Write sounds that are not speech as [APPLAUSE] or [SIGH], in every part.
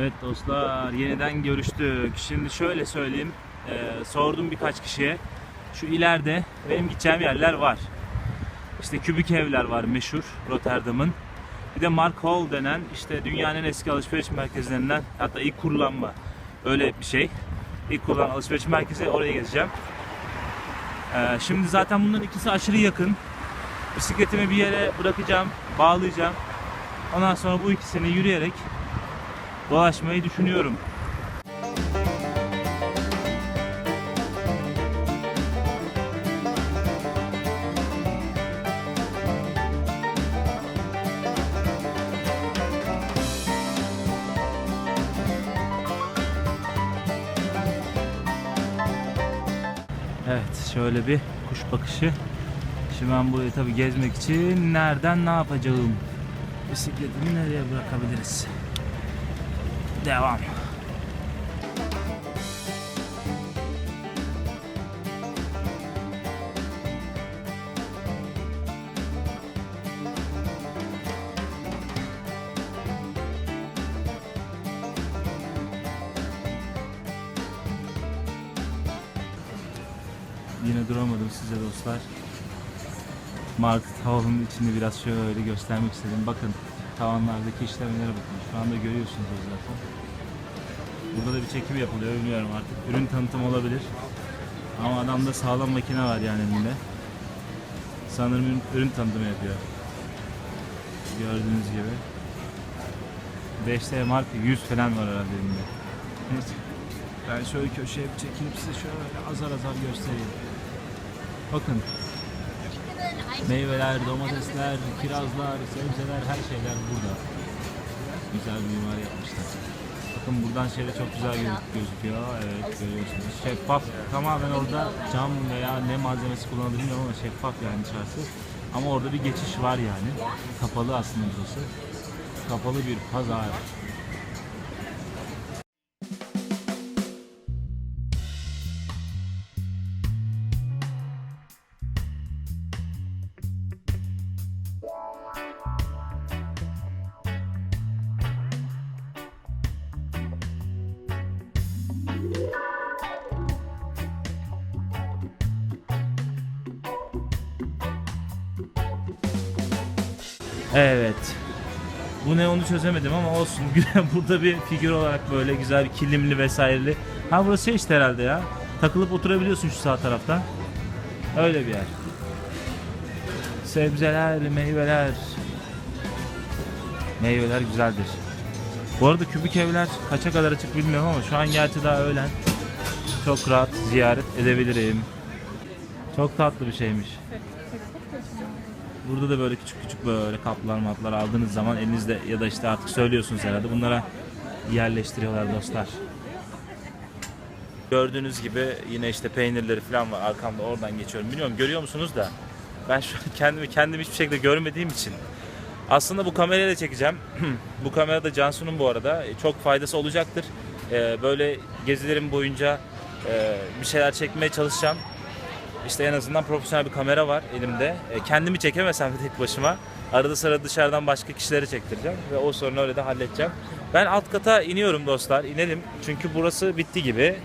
Evet dostlar yeniden görüştük. Şimdi şöyle söyleyeyim. Ee, sordum birkaç kişiye. Şu ileride benim gideceğim yerler var. İşte kübik evler var meşhur Rotterdam'ın. Bir de Mark Hall denen işte dünyanın eski alışveriş merkezlerinden hatta ilk kurulanma öyle bir şey. İlk kurulan alışveriş merkezi oraya gezeceğim. Ee, şimdi zaten bunların ikisi aşırı yakın. Bisikletimi bir yere bırakacağım, bağlayacağım. Ondan sonra bu ikisini yürüyerek dolaşmayı düşünüyorum. Evet, şöyle bir kuş bakışı. Şimdi ben burayı tabii gezmek için nereden ne yapacağım? Bisikletimi nereye bırakabiliriz? Devam. Yine duramadım size dostlar. Market Hall'ın içini biraz şöyle göstermek istedim. Bakın tavanlardaki işlemlere bakın. Şu anda görüyorsunuz zaten. Burada da bir çekim yapılıyor bilmiyorum artık. Ürün tanıtım olabilir. Ama adamda sağlam makine var yani elinde. Sanırım ürün, ürün tanıtımı yapıyor. Gördüğünüz gibi. 5T marka 100 falan var herhalde elinde. Neyse. Ben şöyle köşeye bir çekeyim size şöyle azar azar göstereyim. Bakın Meyveler, domatesler, kirazlar, sebzeler her şeyler burada. Güzel bir mimari yapmışlar. Bakın buradan şeyde çok güzel gözük- gözüküyor. Evet görüyorsunuz. Şeffaf tamamen orada cam veya ne malzemesi kullanılır bilmiyorum ama şeffaf yani dışarısı. Ama orada bir geçiş var yani. Kapalı aslında burası. Kapalı bir pazar. Evet. Bu ne onu çözemedim ama olsun. [LAUGHS] Burada bir figür olarak böyle güzel bir kilimli vesaireli. Ha burası şey işte herhalde ya. Takılıp oturabiliyorsun şu sağ tarafta. Öyle bir yer. Sebzeler, meyveler. Meyveler güzeldir. Bu arada kübik evler kaça kadar açık bilmiyorum ama şu an gerçi daha öğlen. Çok rahat ziyaret edebilirim. Çok tatlı bir şeymiş. Burada da böyle küçük küçük böyle kaplar matlar aldığınız zaman elinizde ya da işte artık söylüyorsunuz herhalde bunlara yerleştiriyorlar dostlar. Gördüğünüz gibi yine işte peynirleri falan var arkamda oradan geçiyorum. Bilmiyorum görüyor musunuz da ben şu an [LAUGHS] kendimi kendim hiçbir şekilde görmediğim için aslında bu kamerayla çekeceğim. [CLEARS THROAT] bu kamera da Cansu'nun bu arada E, çok faydası olacaktır. Ee, böyle gezilerim boyunca e, bir şeyler çekmeye çalışacağım. İşte en azından profesyonel bir kamera var elimde. E, kendimi çekemesem de tek başıma arada sırada dışarıdan başka kişileri çektireceğim ve o sorunu öyle de halledeceğim. Ben alt kata iniyorum dostlar. İnelim çünkü burası bitti gibi.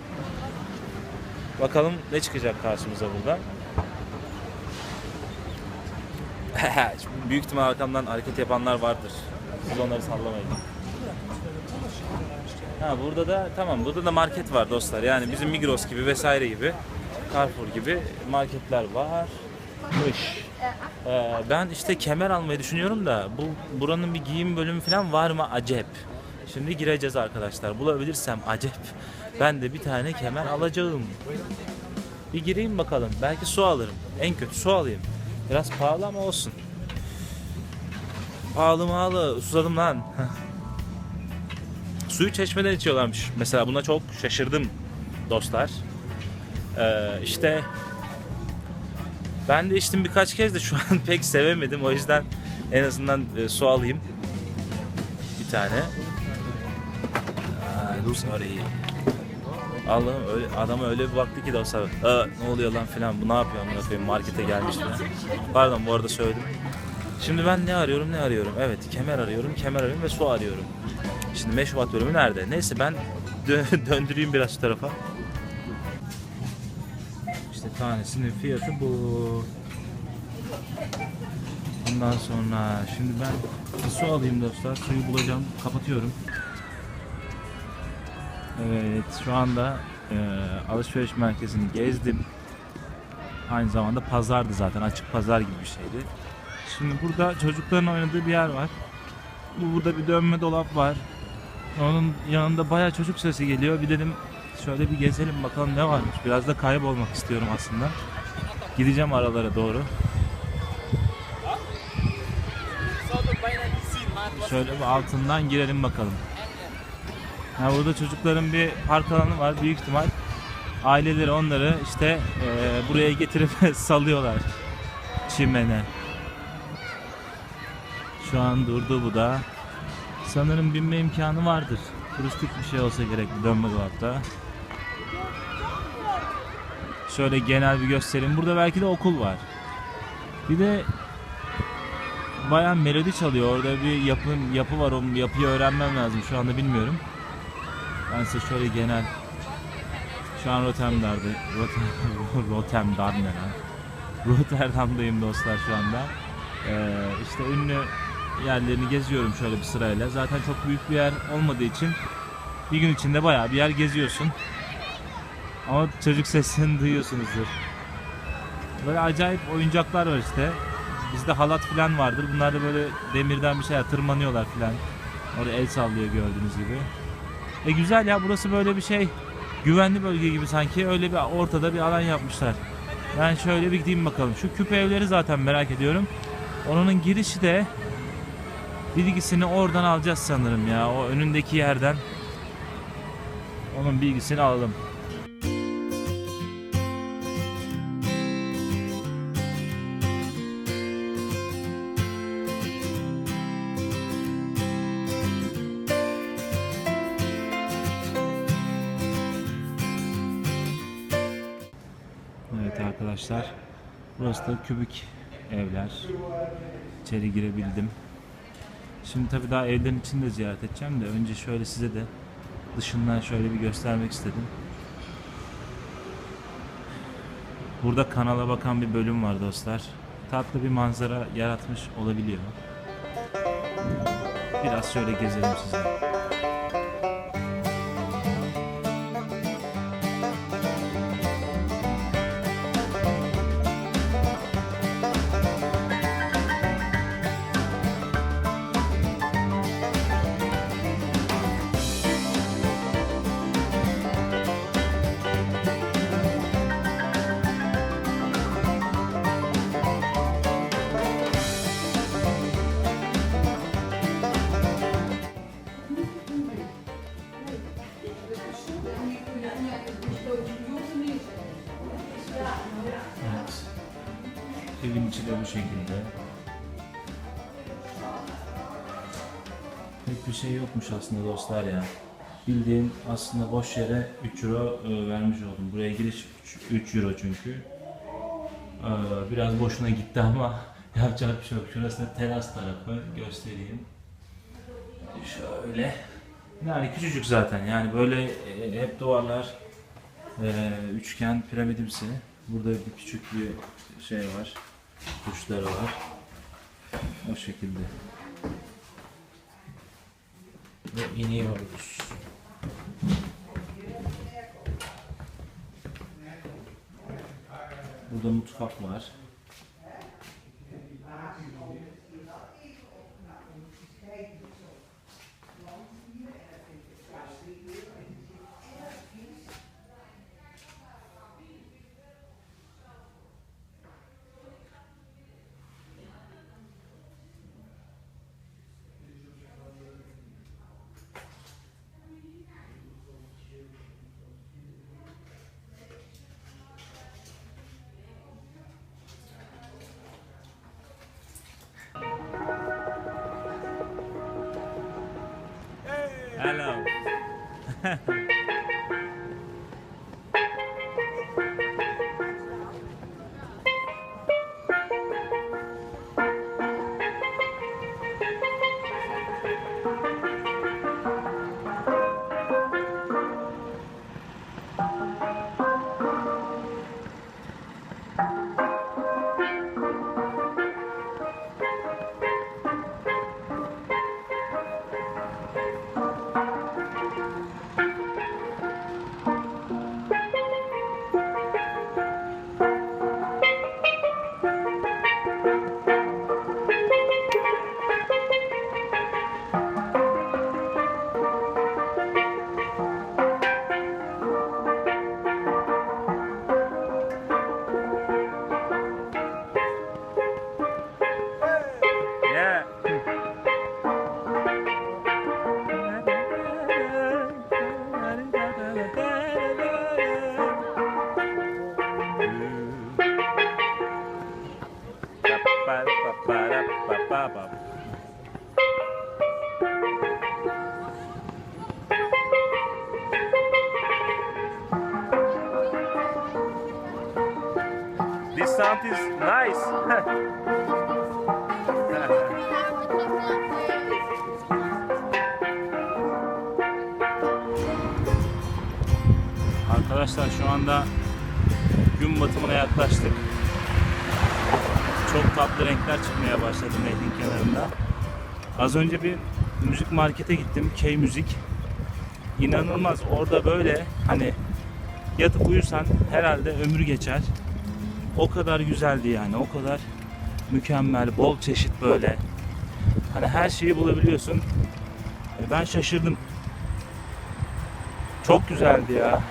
Bakalım ne çıkacak karşımıza burada. [LAUGHS] Büyük ihtimal arkamdan hareket yapanlar vardır. Siz onları sallamayın. Ha burada da tamam burada da market var dostlar. Yani bizim Migros gibi vesaire gibi. Carrefour gibi marketler varmış. Ee, ben işte kemer almayı düşünüyorum da bu buranın bir giyim bölümü falan var mı acep. Şimdi gireceğiz arkadaşlar. Bulabilirsem acep. Ben de bir tane kemer alacağım. Bir gireyim bakalım. Belki su alırım. En kötü su alayım. Biraz pahalı ama olsun. Pahalı mağalı. Susadım lan. [LAUGHS] Suyu çeşmeden içiyorlarmış. Mesela buna çok şaşırdım dostlar. Ee, işte ben de içtim birkaç kez de şu an [LAUGHS] pek sevemedim. O yüzden en azından e, su alayım. Bir tane. Aa, sorry. Allah'ım öyle adama öyle bir baktı ki dostlar. Aa, ne oluyor lan filan bu ne yapıyor amına koyayım markete gelmiş falan. Pardon bu arada söyledim. Şimdi ben ne arıyorum ne arıyorum? Evet kemer arıyorum, kemer arıyorum ve su arıyorum. Şimdi meşrubat bölümü nerede? Neyse ben dö- [LAUGHS] döndüreyim biraz şu tarafa. Tanesinin fiyatı bu. Ondan sonra şimdi ben su alayım dostlar. Suyu bulacağım. Kapatıyorum. Evet şu anda e, alışveriş merkezini gezdim. Aynı zamanda pazardı zaten. Açık pazar gibi bir şeydi. Şimdi burada çocukların oynadığı bir yer var. Bu burada bir dönme dolap var. Onun yanında bayağı çocuk sesi geliyor. Bir dedim şöyle bir gezelim bakalım ne varmış. Biraz da kaybolmak istiyorum aslında. Gideceğim aralara doğru. Şöyle bir altından girelim bakalım. Ha, burada çocukların bir park alanı var büyük ihtimal. Aileleri onları işte eee, buraya getirip [LAUGHS] salıyorlar çimene. Şu an durdu bu da. Sanırım binme imkanı vardır. Turistik bir şey olsa gerek dönme dolapta. Şöyle genel bir göstereyim. Burada belki de okul var. Bir de bayağı melodi çalıyor. Orada bir yapı, yapı var. O yapıyı öğrenmem lazım. Şu anda bilmiyorum. Ben size şöyle genel şu an [LAUGHS] Rotterdam'da Rotterdam, Rotterdam ne lan? Rotterdam'dayım dostlar şu anda. Ee, işte ünlü yerlerini geziyorum şöyle bir sırayla. Zaten çok büyük bir yer olmadığı için bir gün içinde bayağı bir yer geziyorsun. Ama çocuk sesini duyuyorsunuzdur. Böyle acayip oyuncaklar var işte. Bizde halat falan vardır. Bunlar da böyle demirden bir şeyler tırmanıyorlar falan. Orada el sallıyor gördüğünüz gibi. E güzel ya burası böyle bir şey. Güvenli bölge gibi sanki. Öyle bir ortada bir alan yapmışlar. Ben şöyle bir gideyim bakalım. Şu küpe evleri zaten merak ediyorum. Onun girişi de bilgisini oradan alacağız sanırım ya. O önündeki yerden. Onun bilgisini alalım. Arkadaşlar. Burası da kübik evler. İçeri girebildim. Şimdi tabii daha evlerin içini de ziyaret edeceğim de önce şöyle size de dışından şöyle bir göstermek istedim. Burada kanala bakan bir bölüm var dostlar. Tatlı bir manzara yaratmış olabiliyor. Biraz şöyle gezelim size. İçi bu şekilde. Pek bir şey yokmuş aslında dostlar ya. Bildiğin aslında boş yere 3 euro e, vermiş oldum. Buraya giriş 3, 3 euro çünkü. Ee, Biraz boşuna gitti ama [LAUGHS] yapacak bir şey yok. Şurası da teras tarafı göstereyim. Şöyle. Yani küçücük zaten yani böyle e, hep duvarlar e, üçgen piramidimsi. Burada bir küçük bir şey var. Tuşları var. O şekilde. Ve iniyoruz. Burada mutfak var. Hello. [LAUGHS] Arkadaşlar şu anda gün batımına yaklaştık. Çok tatlı renkler çıkmaya başladı nehrin kenarında. Az önce bir müzik markete gittim. K müzik. İnanılmaz orada böyle hani yatıp uyusan herhalde ömür geçer. O kadar güzeldi yani. O kadar mükemmel, bol çeşit böyle. Hani her şeyi bulabiliyorsun. E, Ben şaşırdım. Çok güzeldi ya.